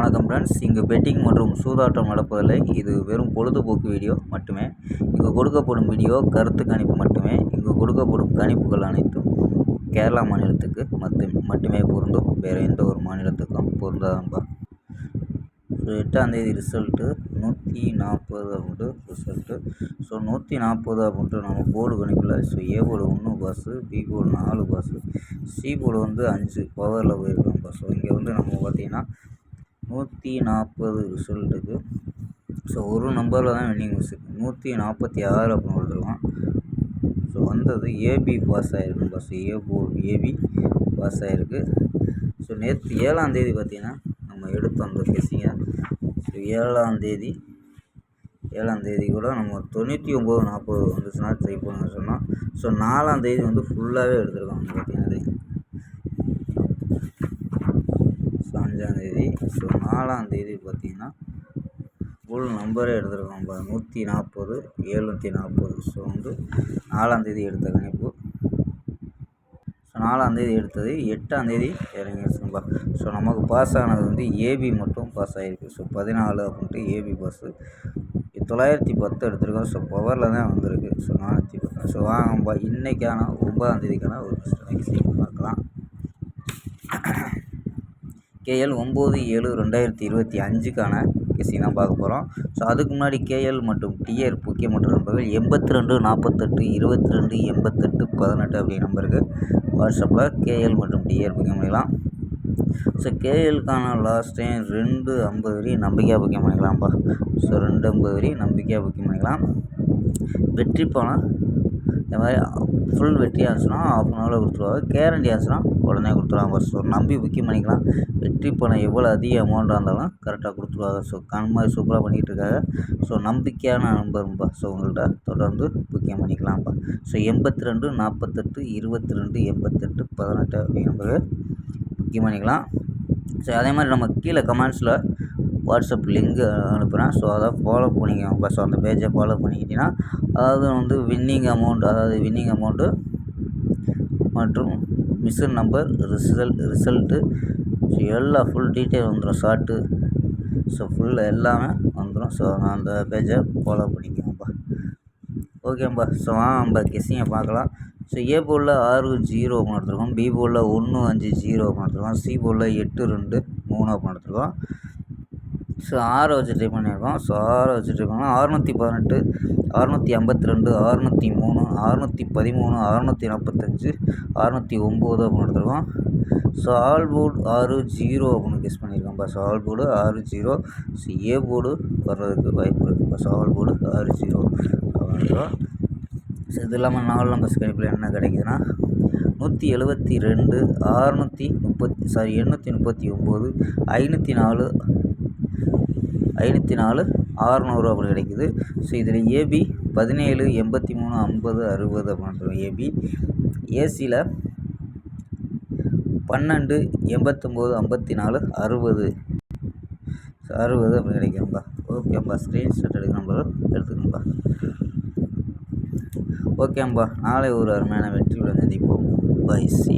வணக்கம் ஃப்ரெண்ட்ஸ் இங்கு பெட்டிங் மற்றும் சூதாட்டம் நடப்பதில்லை. இது வெறும் பொழுதுபோக்கு வீடியோ மட்டுமே. இங்கு கொடுக்கப்படும் வீடியோ கருத்து கணிப்பு மட்டுமே. இங்கு கொடுக்கப்படும் கணிப்புகள் அனைத்தும் கேரளா மாநிலத்துக்கு மட்டும் மட்டுமே பொருந்தும். வேறு எந்த ஒரு மாநிலத்துக்கும் பொருந்தாதான்பா ஸோ எட்டாந்தேதி ரிசல்ட்டு நூற்றி நாற்பது அப்படின்ட்டு ரிசல்ட்டு. ஸோ நூற்றி நாற்பது அப்படின்ட்டு நம்ம போர்டு கணிப்பில் ஸோ ஏ போர்டு ஒன்று பஸ்ஸு பி போர்டு நாலு பஸ்ஸு சி போர்டு வந்து அஞ்சு. பவரில் போயிருக்கோம் பஸ் ஸோ இங்கே வந்து நம்ம பார்த்திங்கன்னா நூற்றி நாற்பது ரிசல்ட்டுக்கு ஸோ ஒரு நம்பரில் தான் வின்னிங் மிஸ் நூற்றி நாற்பத்தி ஆறு அப்படின்னு கொடுத்துருக்கோம் ஸோ வந்தது ஏபி பாஸ் ஆகிருக்கு பஸ் ஏ போர்டு ஏபி பாஸ் ஆகிருக்கு ஸோ நேற்று ஏழாந்தேதி பார்த்திங்கன்னா நம்ம எடுத்தோம் அந்த கெஸிங்கை ஸோ ஏழாந்தேதி ஏழாந்தேதி கூட நம்ம தொண்ணூற்றி ஒம்பது நாற்பது வந்துச்சுன்னா ட்ரை பண்ண சொன்னோம் ஸோ நாலாந்தேதி வந்து ஃபுல்லாகவே எடுத்துருக்கோம் பார்த்தீங்கன்னா ஸோ அஞ்சாந்தேதி ஸோ நாலாந்தேதி பார்த்தீங்கன்னா ஃபுல் நம்பரே எடுத்துருக்கோம் பா நூற்றி நாற்பது எழுநூற்றி நாற்பது. ஸோ வந்து நாலாந்தேதி எடுத்த கணிப்பு. ஸோ நாலாந்தேதி எடுத்தது எட்டாந்தேதி இறங்கிடுச்சுங்கப்பா ஸோ நமக்கு பாஸ் ஆனது வந்து ஏபி மட்டும் பாஸ் ஆகிருக்கு ஸோ பதினாலு அப்படின்ட்டு ஏபி பாஸு தொள்ளாயிரத்தி பத்து எடுத்திருக்கோம். ஸோ பவரில் தான் வந்திருக்கு. ஸோ நானூற்றி பத்து. ஸோ வாங்கப்பா இன்றைக்கான ஒன்பதாந்தேதிக்கான ஒரு பார்க்கலாம். கேஎல் ஒம்பது ஏழு ரெண்டாயிரத்தி இருபத்தி அஞ்சுக்கான கேசி தான் பார்க்க போகிறோம் ஸோ அதுக்கு முன்னாடி கேஎல் மற்றும் டிஆர் மற்றும் நம்பர்கள் எண்பத்தி ரெண்டு நாற்பத்தெட்டு இருபத்தி ரெண்டு எண்பத்தெட்டு பதினெட்டு அப்படி நம்பருக்கு வாட்ஸ்அப்பில் கேஎல் மற்றும் டிஆர் புக்கிங் பண்ணிக்கலாம். ஸோ கேஎலுக்கான லாஸ்ட் டைம் ரெண்டு ஐம்பது வரையும் நம்பிக்கையாக புக்கிங் பண்ணிக்கலாம்ப்பா. ஸோ ரெண்டு ஐம்பது வரையும் நம்பிக்கையாக புக்கிங் பண்ணிக்கலாம். வெற்றி பணம் இந்த மாதிரி ஃபுல் வெற்றியாக இருந்துச்சுன்னா ஆஃப் அன் ஹவரில் கொடுத்துருவாங்க. கேரண்டி ஆச்சுன்னா உடனே கொடுத்துருவாங்க. ஸோ நம்பி புக்கிங் பண்ணிக்கலாம். வெற்றி பணம் எவ்வளோ அதிக அமௌண்ட்டாக இருந்தாலும் கரெக்டாக கொடுத்துருவாங்க. ஸோ கண் மாதிரி சூப்பராக பண்ணிகிட்டு இருக்காங்க. ஸோ நம்பிக்கையான நம்பரும்பா ஸோ உங்கள்கிட்ட தொடர்ந்து புக்கிங் பண்ணிக்கலாம்ப்பா. ஸோ எண்பத்தி ரெண்டு நாற்பத்தெட்டு இருபத்தி ரெண்டு எண்பத்தெட்டு பதினெட்டு அப்படிங்கிற புக்கிங் பண்ணிக்கலாம். ஸோ அதே மாதிரி நம்ம கீழே கமெண்ட்ஸில் வாட்ஸ்அப் லிங்க் அனுப்புகிறேன் ஸோ அதை ஃபாலோ பண்ணிக்கோங்க. ஸோ அந்த பேஜை ஃபாலோ பண்ணிக்கிட்டிங்கன்னா அதாவது வந்து வின்னிங் அமௌண்ட் அதாவது வின்னிங் அமௌண்ட்டு மற்றும் machine number result result so எல்லா ஃபுல் டீட்டெயில் வந்துடும் ஷார்ட்டு ஸோ ஃபுல்லாக எல்லாமே வந்துடும் ஸோ நான் அந்த பேஜை ஃபாலோ பண்ணிக்கோங்கப்பா ஓகேப்பா ஸோ நம்ம கெஸ்ஸிங்கை பார்க்கலாம். ஸோ ஏ போலில் ஆறு ஜீரோ ஓப்பன் எடுத்துருக்கோம். பி போலில் ஒன்று அஞ்சு ஜீரோ ஓப்பன் எடுத்துருக்கோம். சி போலில் எட்டு ரெண்டு மூணு ஓப்பன் எடுத்துருக்கோம். ஸோ ஆறை வச்சு ட்ரை பண்ணியிருக்கோம் ஸோ ஆறை வச்சு ட்ரை பண்ணோம் அறுநூற்றி பதினெட்டு அறுநூற்றி ஐம்பத்தி ரெண்டு அறுநூற்றி மூணு அறுநூற்றி பதிமூணு அறுநூற்றி நாற்பத்தஞ்சு அறுநூற்றி ஒம்பது அப்படின்னு எடுத்துருக்கோம். ஸோ ஆல் போர்டு ஆறு ஜீரோ அப்படின்னு கெஸ் பண்ணியிருக்கோம். பஸ் ஆல் போர்டு ஆறு ஜீரோ ஸோ ஏ போர்டு வர்றதுக்கு வாய்ப்பு இருக்குது பஸ் ஆல் போர்டு ஆறு ஜீரோ அப்படின்றோம் ஸோ இது இல்லாமல் நாலு நம்பர் ஸ்கேனிப்பில் என்ன கிடைக்குதுன்னா நூற்றி எழுபத்தி ரெண்டு அறுநூற்றி முப்பத்தி சாரி எண்ணூற்றி முப்பத்தி ஒம்பது ஐநூற்றி நாலு ஐநூற்றி நாலு ஆறுநூறு அப்படி கிடைக்குது. ஸோ இதில் ஏபி பதினேழு எண்பத்தி மூணு ஐம்பது அறுபது அப்படின்ற ஏபி ஏசியில் பன்னெண்டு எண்பத்தொம்போது ஐம்பத்தி நாலு அறுபது அறுபது அப்படி கிடைக்கும்பா ஓகேம்பா ஸ்க்ரீன்ஷாட் எடுக்கணும்பா எடுத்துக்கணும்பா ஓகேம்பா நாளை ஒரு அருமையான வெற்றியுடன் சந்திப்போம் பை சி